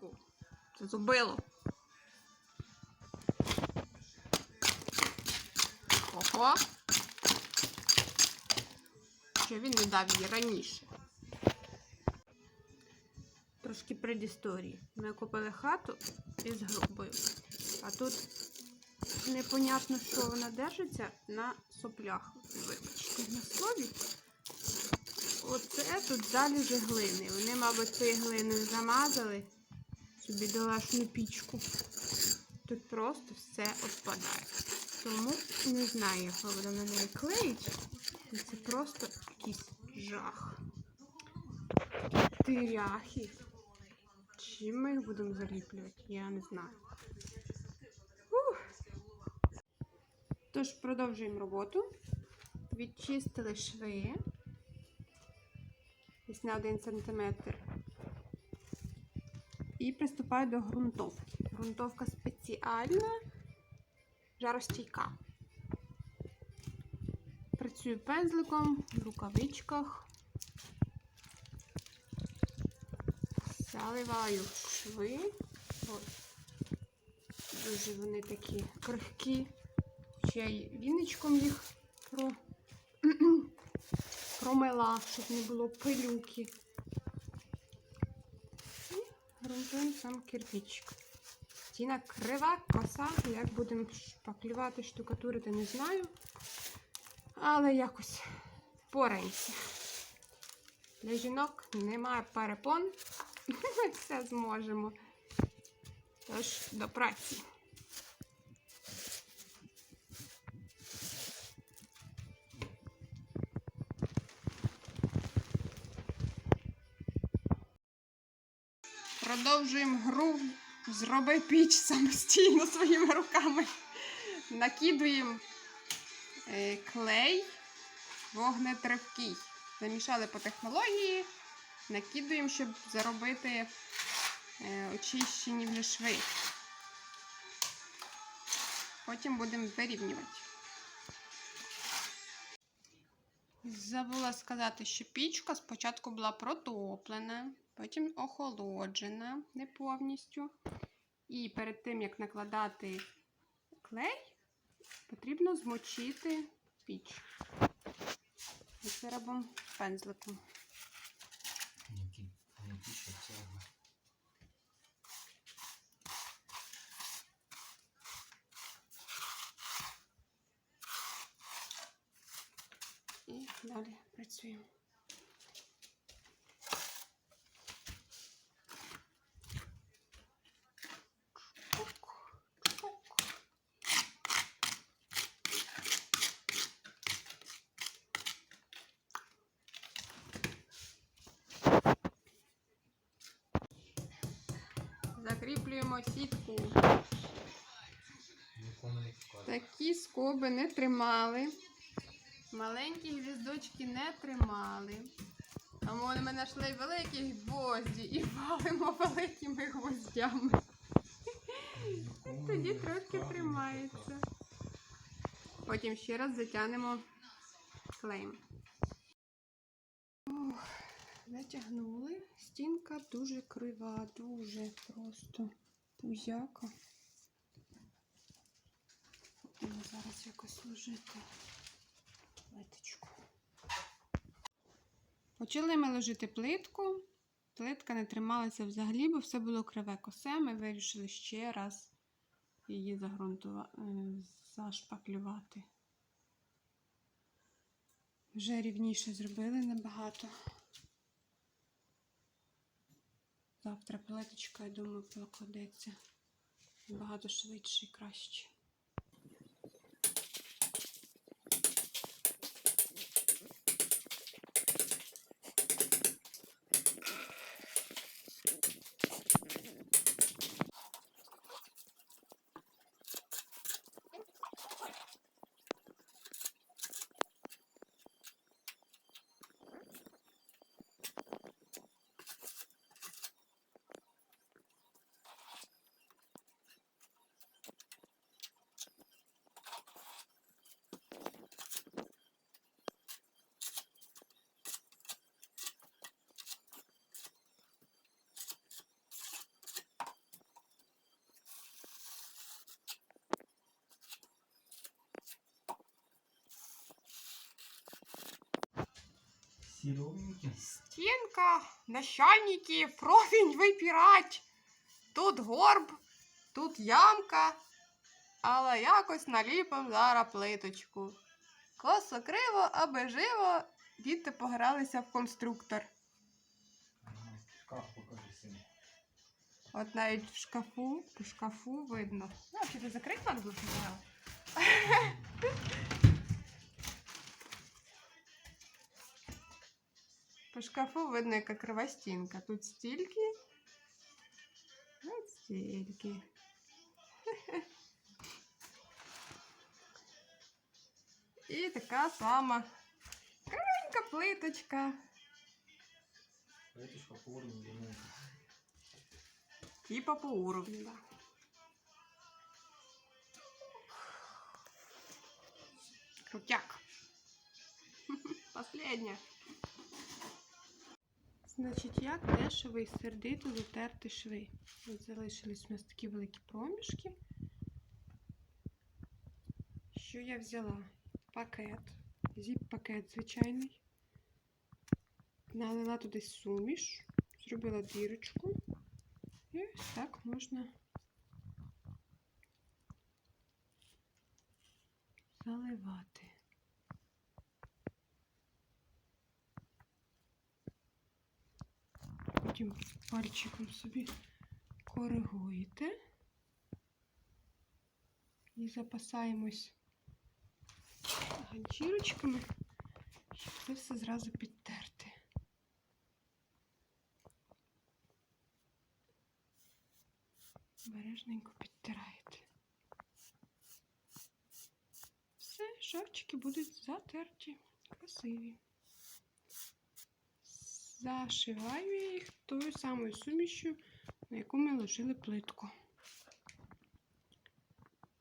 плитку. Це зубило. Ого. Що він не дав її раніше? Трошки предісторії. Ми купили хату із грубою. А тут непонятно, що вона держиться на соплях. Вибачте, на слові. Оце тут залежи глини. Вони, мабуть, цією глиною замазали цю бідолашну пічку. Тут просто все відпадає. Тому не знаю, як будемо на неї клеїти. І Це просто якийсь жах. Тиряхи. Чим ми їх будемо заліплювати, я не знаю. Ух. Тож продовжуємо роботу. Відчистили шви. Десь на 1 см. І приступаю до ґрунтовки. Ґрунтовка спеціальна, жаростійка. Працюю пензликом в рукавичках. Заливаю шви. Ой. Дуже вони такі крихкі. Ще й віничком їх про... промила, щоб не було пилюки. Грунтуємо сам кирпичик. Стіна крива, коса. Як будемо шпаклювати, штукатурити, не знаю. Але якось пораємося. Для жінок немає перепон. Все зможемо. Тож до праці. Продовжуємо гру Зроби піч самостійно своїми руками. Накидуємо е, клей вогнетривкий. Замішали по технології, накидуємо, щоб заробити е, очищені вже шви. Потім будемо вирівнювати. Забула сказати, що пічка спочатку була протоплена, потім охолоджена не повністю. І перед тим, як накладати клей, потрібно змочити піч. виробом пензликом. Які, які ще. І далі працюємо. Чпок, чпок. Закріплюємо сітку. Такі скоби не тримали. Маленькі гвіздочки не тримали. Тому ми знайшли великі гвозді і валимо великими гвоздями. Тоді трошки тримається. Потім ще раз затягнемо клеєм. Ох, Затягнули. Дуже крива, дуже просто пузяка. Будемо зараз якось ложити плиточку. Почали ми ложити плитку. Плитка не трималася взагалі, бо все було криве косе. Ми вирішили ще раз її загрунтувати, зашпаклювати. Вже рівніше зробили набагато. Завтра плиточка, я думаю, покладеться набагато швидше і краще. Стінки ровненькі. Стінка, начальники, провінь випірать. Тут горб, тут ямка, але якось наліпим зараз плиточку. Косо криво, аби живо, діти погралися в конструктор. Шкаф покажи сину. От навіть в шкафу, по шкафу видно. Ну, чи ти надо було шкафу видно, яка крива стінка. Тут стільки. От стільки. І така сама кривенька плиточка. Плиточка по уровню дому. Типа по уровню, да. Крутяк. Последня. Значить, як дешево і сердито затерти шви. От залишились у нас такі великі проміжки. Що я взяла? Пакет, зіп-пакет звичайний. Налила туди суміш, зробила дірочку. І ось так можна заливати. Потім пальчиком собі коригуєте і запасаємось ганчірочками, щоб це все зразу підтерти. Бережненько підтираєте. Все, шовчики будуть затерті, красиві. Зашиваю їх тою самою сумішю, на яку ми ложили плитку.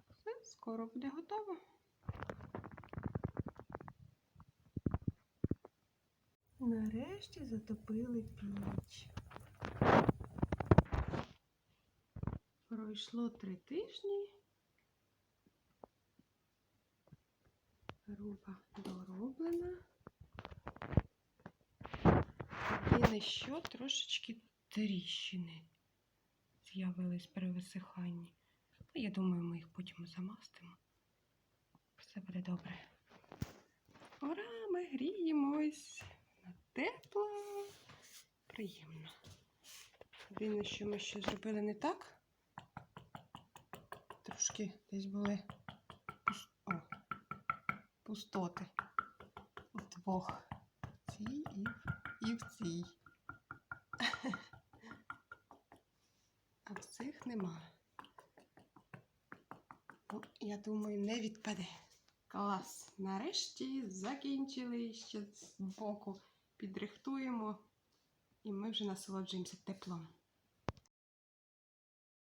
Все, скоро буде готово. Нарешті затопили піч. Пройшло три тижні. Руба дороблена. Єдине, що трошечки тріщини з'явились при висиханні. Ну, я думаю, ми їх потім замастимо. Все буде добре. Ура! Ми гріємось. На тепло. Приємно. Єдине, що ми ще зробили не так. Трошки десь були О, пустоти. В цій і, в- і в цій. А цих нема. Ну, я думаю, не відпаде. Клас. Нарешті закінчили ще з боку. Підрихтуємо, і ми вже насолоджуємося теплом.